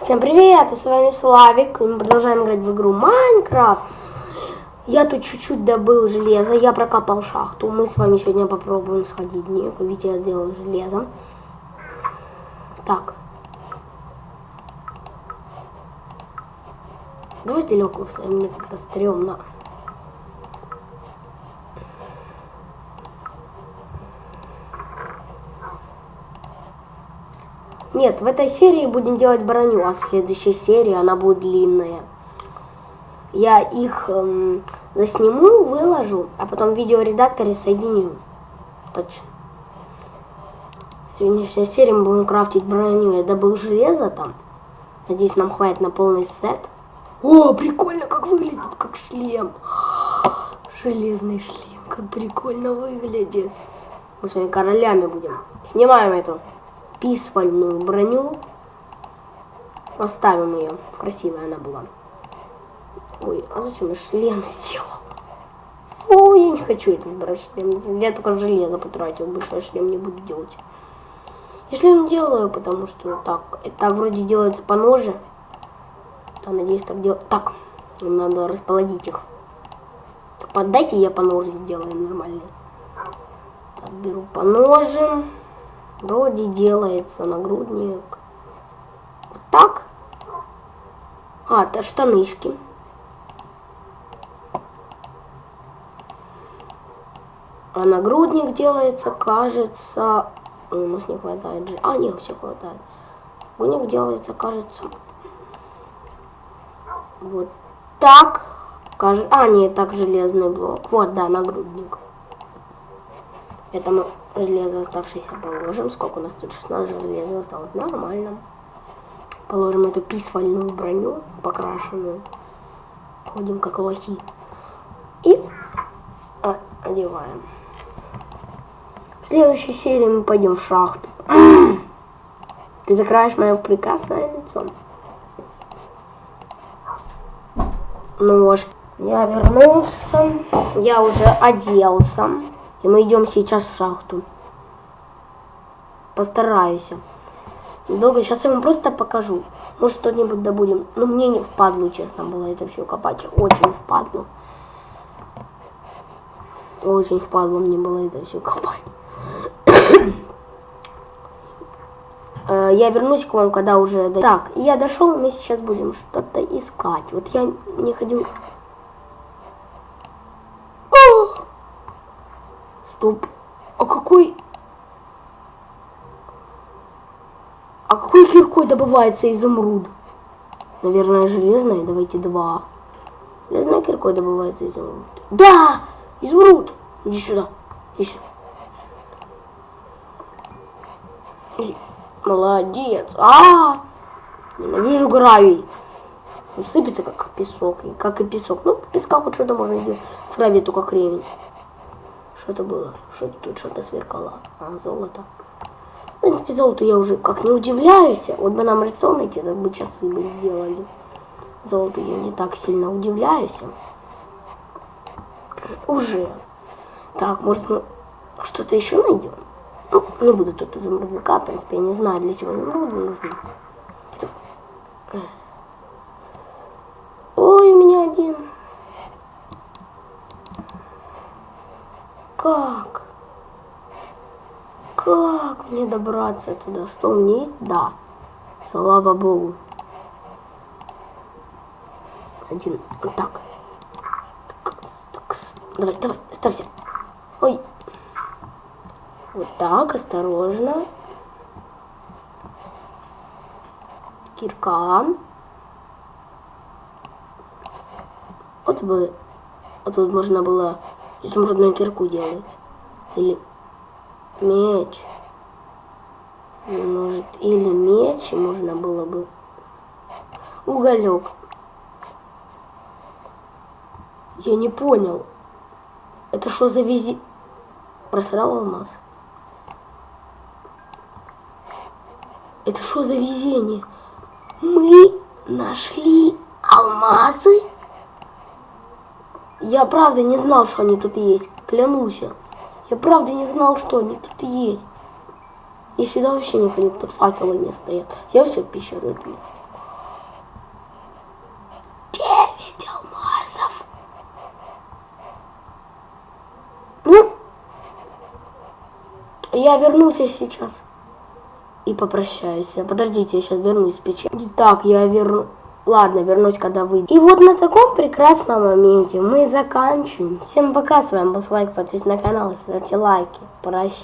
Всем привет, и с вами Славик. Мы продолжаем играть в игру Майнкрафт. Я тут чуть-чуть добыл железо, я прокопал шахту. Мы с вами сегодня попробуем сходить в нее. Как видите, я сделал железо. Так. Давайте легкую поставим, мне как-то стрёмно. Нет, в этой серии будем делать броню, а в следующей серии она будет длинная. Я их эм, засниму, выложу, а потом в видеоредакторе соединю. Точно. В сегодняшней серии мы будем крафтить броню. Я добыл железо там. Надеюсь, нам хватит на полный сет. О, прикольно, как выглядит, как шлем. Железный шлем, как прикольно выглядит. Мы с вами королями будем. Снимаем эту писфальную броню. Оставим ее. Красивая она была. Ой, а зачем я шлем сделал? Фу, я не хочу этот брать шлем. Я только железо потратил. Больше я шлем не буду делать. Я шлем делаю, потому что так, это вроде делается по ноже. То, надеюсь, так делать. Так, надо расположить их. Так, поддайте, я по ноже сделаю нормально. Так, беру по ноже. Вроде делается нагрудник. Вот так. А, это штанышки. А нагрудник делается, кажется... У нас не хватает же. А, нет, все хватает. Нагрудник делается, кажется... Вот так. А, нет, так железный блок. Вот, да, нагрудник. Это мы железо оставшееся положим. Сколько у нас тут? 16 железа осталось. Нормально. Положим эту писфальную броню, покрашенную. Ходим как лохи. И а, одеваем. В следующей серии мы пойдем в шахту. Ты закроешь мое прекрасное лицо. Ножки. Я вернулся. Я уже оделся. И мы идем сейчас в шахту. Постараюсь. Долго сейчас я вам просто покажу. Может что-нибудь добудем. Но мне не впадло, честно было это все копать. Очень впадло. Очень впадло мне было это все копать. Э, я вернусь к вам, когда уже... Так, я дошел, мы сейчас будем что-то искать. Вот я не ходил Стоп. А какой... А какой киркой добывается изумруд? Наверное, железной. Давайте два. Железной киркой добывается изумруд. Да! Изумруд! Иди сюда. Иди сюда. Молодец. А, -а, -а! Ненавижу гравий. Он сыпется как песок. И как и песок. Ну, песка хоть что-то можно сделать. С гравия только кремень. Что это было? Что тут что-то сверкало? А, золото. В принципе, золото я уже как не удивляюсь. Вот бы нам рисован найти, так бы часы бы сделали. Золоту я не так сильно удивляюсь. Уже. Так, может мы что-то еще найдем? Ну, не буду тут изумрудника, в принципе, я не знаю, для чего изумруды нужны. Ой, у меня один. Как? Как мне добраться туда? Что мне есть? Да. Слава Богу. Один. Так. Давай, давай, ставься. Ой. Вот так, осторожно. Кирка. Вот бы... А тут можно было изумрудную кирку делать. Или меч. Может, или меч можно было бы. Уголек. Я не понял. Это что за визи... Просрал алмаз. Это что за везение? Мы нашли алмазы? Я правда не знал, что они тут есть, клянусь. Я правда не знал, что они тут есть. И сюда вообще не тут факелы не стоят. Я все пищу люблю. Девять алмазов. Ну, я вернусь сейчас. И попрощаюсь. Подождите, я сейчас вернусь с печи. Так, я верну. Ладно, вернусь, когда выйду. И вот на таком прекрасном моменте мы заканчиваем. Всем пока, с вами был Слайк, подписывайтесь на канал, ставьте лайки. Прощай.